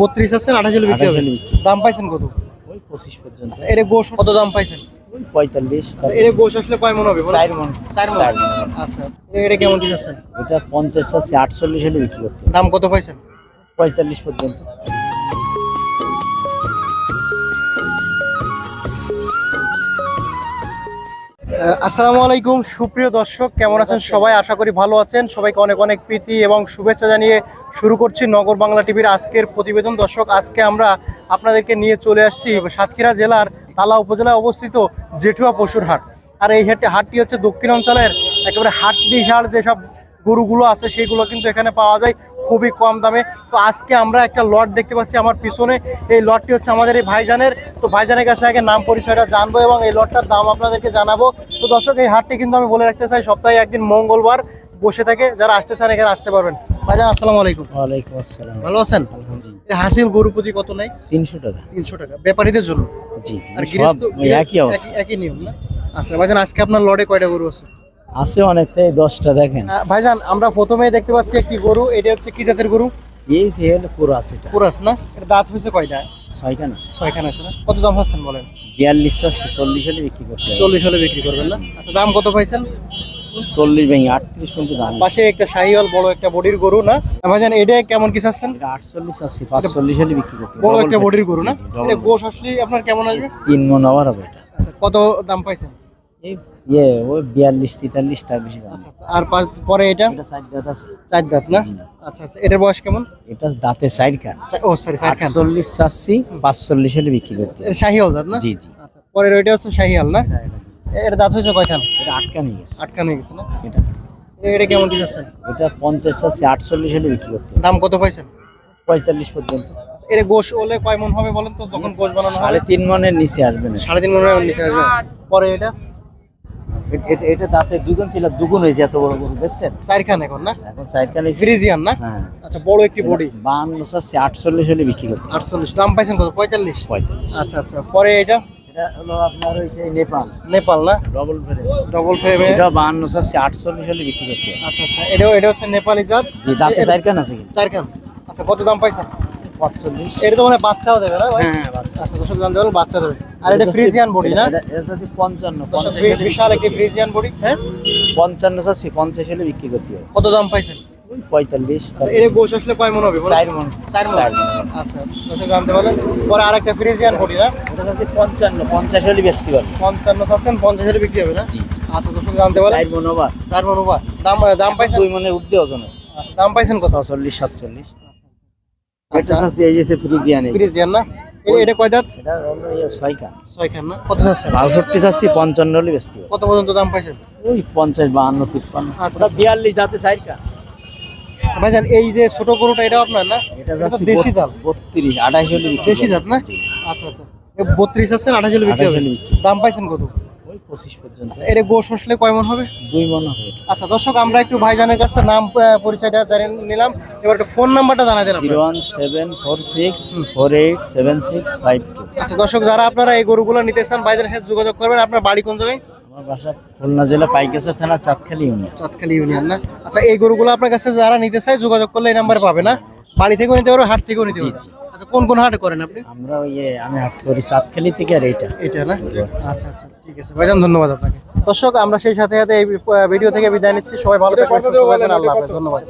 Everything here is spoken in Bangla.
বত্রিশ আছে আঠাশ হলে বিক্রি হবে। দাম পাইছেন কত? ওই পঁচিশ পর্যন্ত। আচ্ছা এটা গোশ কত দাম পাইছেন? পঁয়তাল্লিশ আচ্ছা এটা গোশ আসলে কয় মন হবে? চার মন। চার মন। আচ্ছা এটা কেমন দিচ্ছেন এটা পঞ্চাশ আছে আটচল্লিশ হলে বিক্রি করতে দাম কত পাইছেন? পঁয়তাল্লিশ পর্যন্ত। আসসালামু আলাইকুম। সুপ্রিয় দর্শক, কেমন আছেন সবাই? আশা করি ভালো আছেন। সবাইকে অনেক অনেক প্রীতি এবং শুভেচ্ছা জানিয়ে শুরু করছি নগর বাংলা টিভির আজকের প্রতিবেদন। দর্শক, আজকে আমরা আপনাদেরকে নিয়ে চলে আসছি সাতক্ষীরা জেলার তালা উপজেলায় অবস্থিত জেঠুয়া পশুর হাট। আর এই হাটে হাটটি হচ্ছে দক্ষিণাঞ্চলের একেবারে হাট বিহার যেসব গরুগুলো আছে সেইগুলো কিন্তু এখানে পাওয়া যায় খুবই কম দামে। তো আজকে আমরা একটা লট দেখতে পাচ্ছি আমার পিছনে। এই লটটি হচ্ছে আমাদের এই ভাইজানের। তো ভাইজানের কাছে আগে নাম পরিচয়টা জানব এবং এই লটটার দাম আপনাদেরকে জানাব। তো দর্শক এই হাটটি কিন্তু আমি বলে রাখতে চাই সপ্তাহে একদিন মঙ্গলবার বসে থাকে যারা আসতে চান এখানে আসতে পারবেন। ভাইজান আসসালামু আলাইকুম। ওয়ালাইকুম আসসালাম। ভালো আছেন? আলহামদুলিল্লাহ। হাসিল গরু প্রতি কত নেই? তিনশো টাকা। তিনশো টাকা। ব্যাপারীদের জন্য? জি জি। আর একই অবস্থা। একই- নিয়ম না? আচ্ছা ভাইজান আজকে আপনার লটে কয়টা গরু আছে? আছে অনেকটাই দশটা দেখেন। ভাইজান আমরা প্রথমেই দেখতে পাচ্ছি একটি গরু এটা হচ্ছে কি জাতের গরু? এই হলো পুরো আশিটা পুরাস না? এটা দাঁত হয়েছে কয়টা? ছয়খান আছে। ছয়খান আছে না? কত দাম পাচ্ছেন বলেন? বিয়াল্লিশ আছে চল্লিশ হলে বিক্রি করতে চল্লিশ হলে বিক্রি করবেন না? আচ্ছা দাম কত পাইছেন? চল্লিশ ভেঙে আটত্রিশ পর্যন্ত দাম পাশে একটা শাহিওয়াল বড় একটা বডির গরু না? ভাইজান এটা কেমন কি চাচ্ছেন? এটা আটচল্লিশ আছে পাঁচচল্লিশ হলে বিক্রি করতে বড় একটা বডির গরু না? এটা গোশ আসলে আপনার কেমন আসবে? তিন মন আবার হবে এটা। আচ্ছা কত দাম পাইছেন? ইয়ে ওই বিয়াল্লিশ তেতাল্লিশ আচ্ছা আচ্ছা। আর পাঁচ পরে এটা? এটা চার দাঁত আছে। চার দাঁত না? আচ্ছা আচ্ছা। এটার বয়স কেমন? এটা দাঁতে চার খান চা- ও সরি চার খান আটচল্লিশ চাচ্ছি পাঁচচল্লিশ হলে বিক্রি করতে হবে। দাঁত না? জি জি। আচ্ছা পরের ওইটা হচ্ছে না? এটা দাঁত। হয়েছে কয়খান? এটা আটকা নিয়ে গেছে। হয়ে না? এটা। এটা কেমন কি এটা পঞ্চাশ আটচল্লিশ হলে বিক্রি করতে দাম কত পাইছেন? পঁয়তাল্লিশ পর্যন্ত। আচ্ছা, এটা গোশ হলে কয় মন হবে বলেন তো? তখন গোশ বানানো সাড়ে তিন মনের নিচে আসবে না। সাড়ে তিন মনে হয় নিচে আসবে। পরে এটা? এটা- দাঁতে দুগুণ ছিল দুগুণ হয়েছে এত বড় গরু দেখছেন? চারখান এখন না? এখন চারখানে ফ্রিজিয়ান না? হ্যাঁ। আচ্ছা বড় একটি বডি। বাহান্ন চাচ্ছি আটচল্লিশ হলে বিক্রি করতে। আটচল্লিশ দাম পাইছেন কত? পঁয়তাল্লিশ? পঁয়তাল্লিশ। আচ্ছা আচ্ছা পরে এটা? এটা হলো আপনার নেপাল। নেপাল না? ডবল ডবল ফ্রেমে এটা বাহান্ন চাচ্ছি আটচল্লিশ হলে বিক্রি করতে আচ্ছা আচ্ছা এটাও এটা হচ্ছে নেপালি জাত? জি দাঁতে এ- চারখান আছে কিন্তু। চারখান। আচ্ছা কত দাম পাইছেন? পঁয়তাল্লিশ। এটা তো মানে বাচ্চাও দেবে না হ্যাঁ হ্যাঁ আচ্ছা পারবেন বাচ্চা দেবে। আর এটা ফ্রিজিয়ান বডি না? এটা- চাচ্ছি পঞ্চান্ন পঞ্চাশ বিশাল একটি ফ্রিজিয়ান বডি হ্যাঁ? পঞ্চান্ন চাচ্ছি পঞ্চাশ হলে বিক্রি করতে হবে। কত দাম পাইছেন? পঁয়তাল্লিশ আচ্ছা এটা গোশ আসলে কয় মন হবে? চার মন। চার মন। আচ্ছা জানতে পারলেন। পরে আরেকটা ফ্রিজিয়ান বডি না? এটা চাচ্ছি পঞ্চান্ন পঞ্চাশ হলে বেচতে পারবে। পঞ্চান্ন পার্সেন্ট পঞ্চাশ হাজার বিক্রি হবে না? আচ্ছা দর্শক জানতে পারলেন। চার মন চার মন ওভার। দাম দাম পাইছেন? দুই মনের উঠতে ওজন আছে। আচ্ছা, দাম পাইছেন কত? ছচল্লিশ সাতচল্লিশ। আচ্ছা। এই যে ফ্রিজিয়ান ফ্রিজিয়ান না? এটা- এটা কয় দাঁত? এটা হলো ইয়ে ছয় কান ছয় খান না? কত চাচ্ছেন বাষট্টি চাচ্ছি পঞ্চান্ন হলে বেচতে কত পর্যন্ত দাম পাইছেন? ওই পঞ্চাশ বাহান্ন তিপ্পান্ন। আচ্ছা, ওটা আচ্ছা। বিয়াল্লিশ দাঁতে চার কান ভাইজান এই যে ছোট গরুটা এটা আপনার না? এটা এটা তো যাচ্ছে দেশি জাল। বত্রিশ আঠাশ হলে বিক্রি দেশি করবে। জাত না? আচ্ছা আচ্ছা। বত্রিশ আছে আঠাশ হলে বিক্রি 28 হবে? হলে বিক্রি। দাম পাইছেন কত? পঁচিশ পর্যন্ত। আচ্ছা এটা গোশ আসলে কয় মন হবে? দুই মন হবে আচ্ছা দর্শক আমরা একটু ভাইজানের কাছ থেকে নাম পরিচয়টা জানিয়ে নিলাম। এবার একটু ফোন নাম্বারটা জানা দেন zero one seven four six four eight seven six five two. আচ্ছা দর্শক যারা আপনারা এই গরুগুলো নিতে চান ভাইজানের সাথে যোগাযোগ করবেন। আপনার বাড়ি কোন জায়গায়? আমার বাসা খুলনা জেলা পাইকেসা থানা চাঁদখালি ইউনিয়ন। ইউনিয়ন না? আচ্ছা এই গরুগুলো আপনার কাছে যারা নিতে চায় যোগাযোগ করলে এই নাম্বার পাবে না? বাড়ি থেকেও নিতে পারবে হাট থেকেও নিতে পারবে। আচ্ছা কোন কোন হাটে করেন আপনি? আমরা ওই যে আমি হাট করি সাতখালি থেকে আর এইটা। এটা না? আচ্ছা আচ্ছা ঠিক আছে। ভাইজান ধন্যবাদ আপনাকে। দর্শক আমরা সেই সাথে সাথে এই ভিডিও থেকে বিদায় নিচ্ছি। সবাই ভালো থাকবেন সুস্থ থাকবেন। আল্লাহ হাফেজ। ধন্যবাদ।